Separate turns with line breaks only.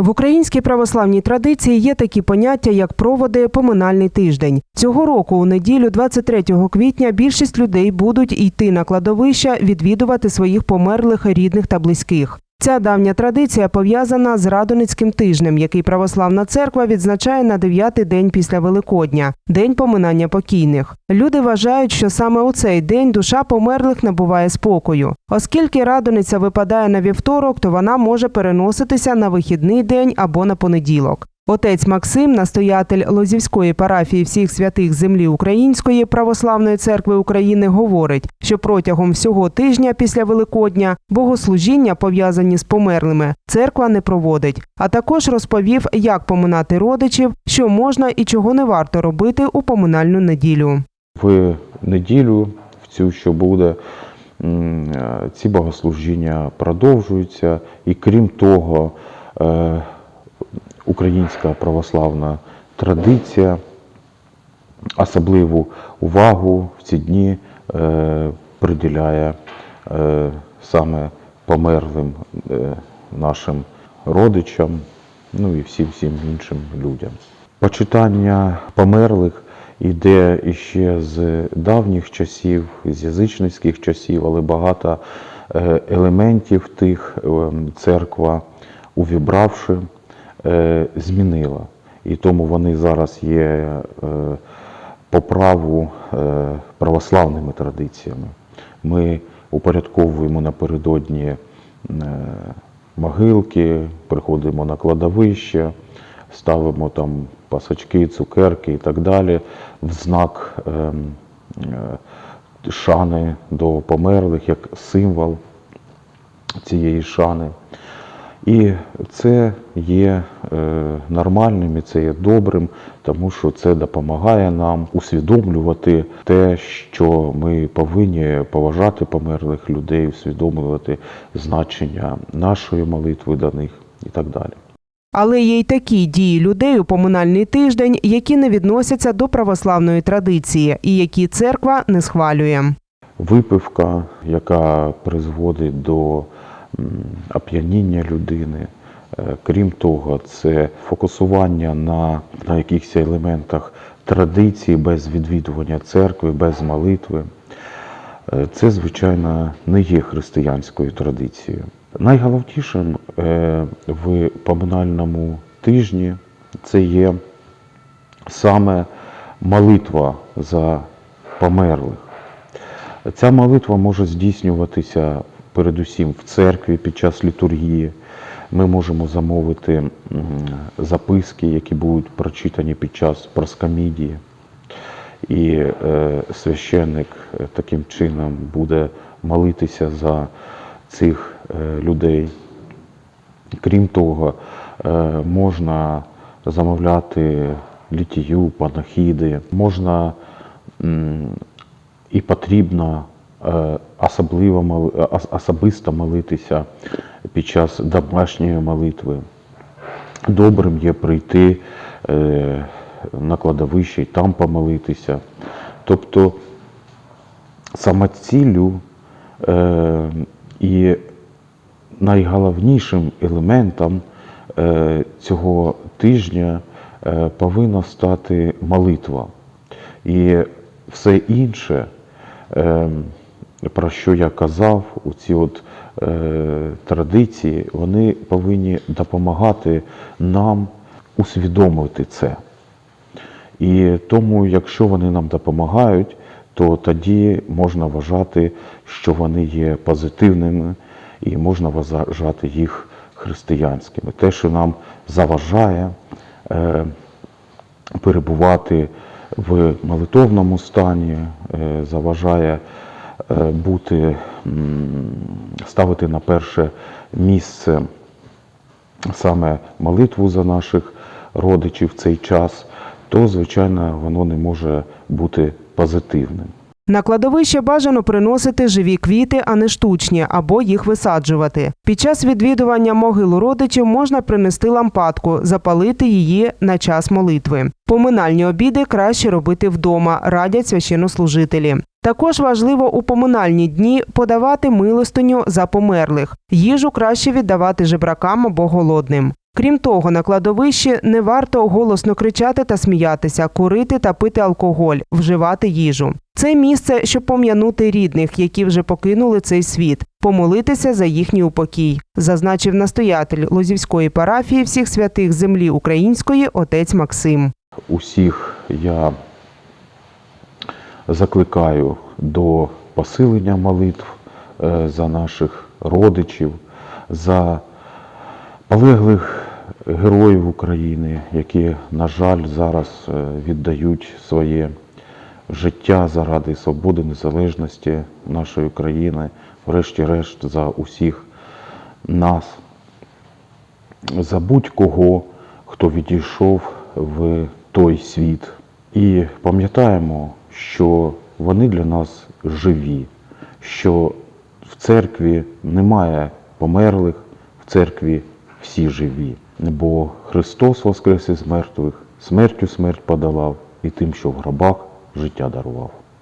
В українській православній традиції є такі поняття, як проводи поминальний тиждень. Цього року, у неділю, 23 квітня, більшість людей будуть йти на кладовища, відвідувати своїх померлих рідних та близьких. Ця давня традиція пов'язана з Радоницьким тижнем, який православна церква відзначає на дев'ятий день після Великодня день поминання покійних. Люди вважають, що саме у цей день душа померлих набуває спокою. Оскільки радониця випадає на вівторок, то вона може переноситися на вихідний день або на понеділок. Отець Максим, настоятель Лозівської парафії всіх святих землі Української православної церкви України, говорить, що протягом всього тижня після Великодня богослужіння, пов'язані з померлими, церква не проводить. А також розповів, як поминати родичів, що можна і чого не варто робити у поминальну неділю.
В неділю, в цю, що буде, е, ці богослужіння продовжуються, і крім того, е, українська православна традиція особливу увагу в ці дні е, приділяє е, саме померлим е, нашим родичам, ну і всім всім іншим людям. Почитання померлих іде іще з давніх часів, з язичницьких часів, але багато елементів тих церква, увібравши, змінила. І тому вони зараз є е, по праву е, православними традиціями. Ми упорядковуємо напередодні е, могилки, приходимо на кладовище, ставимо там пасочки, цукерки і так далі в знак ем, е, шани до померлих, як символ цієї шани. І це є е, нормальним, і це є добрим, тому що це допомагає нам усвідомлювати те, що ми повинні поважати померлих людей, усвідомлювати значення нашої молитви до них і так далі.
Але є й такі дії людей у поминальний тиждень, які не відносяться до православної традиції і які церква не схвалює.
Випивка, яка призводить до оп'яніння людини. Е, Крім того, це фокусування на, на якихось елементах традиції без відвідування церкви, без молитви. Е, Це, звичайно, не є християнською традицією. Найголовнішим е, в поминальному тижні це є саме молитва за померлих. Ця молитва може здійснюватися передусім в церкві під час літургії. Ми можемо замовити записки, які будуть прочитані під час проскамідії. І е, священник е, таким чином буде молитися за цих е, людей. Крім того, е, можна замовляти літію, панахіди, можна м, і потрібно особливо моли- особисто молитися під час домашньої молитви. Добрим є прийти е, на кладовище і там помолитися. Тобто самоціллю е, і найголовнішим елементом е, цього тижня е, повинна стати молитва. І все інше, е, про що я казав, у ці от е, традиції, вони повинні допомагати нам усвідомити це. І тому, якщо вони нам допомагають, то тоді можна вважати, що вони є позитивними і можна вважати їх християнськими. Те, що нам заважає е, перебувати в молитовному стані, е, заважає бути, ставити на перше місце саме молитву за наших родичів в цей час, то, звичайно, воно не може бути позитивним.
На кладовище бажано приносити живі квіти, а не штучні, або їх висаджувати. Під час відвідування могил родичів можна принести лампадку, запалити її на час молитви. Поминальні обіди краще робити вдома, радять священнослужителі. Також важливо у поминальні дні подавати милостиню за померлих. Їжу краще віддавати жебракам або голодним. Крім того, на кладовищі не варто голосно кричати та сміятися, курити та пити алкоголь, вживати їжу. Це місце, щоб пом'янути рідних, які вже покинули цей світ, помолитися за їхній упокій, зазначив настоятель Лозівської парафії всіх святих землі української отець Максим.
Усіх я закликаю до посилення молитв е, за наших родичів, за полеглих героїв України, які, на жаль, зараз е, віддають своє життя заради свободи, незалежності нашої країни, врешті-решт за усіх нас за будь-кого, хто відійшов в той світ. І пам'ятаємо, що вони для нас живі, що в церкві немає померлих, в церкві всі живі. Бо Христос воскрес із мертвих, смертю смерть подолав і тим, що в гробах життя дарував.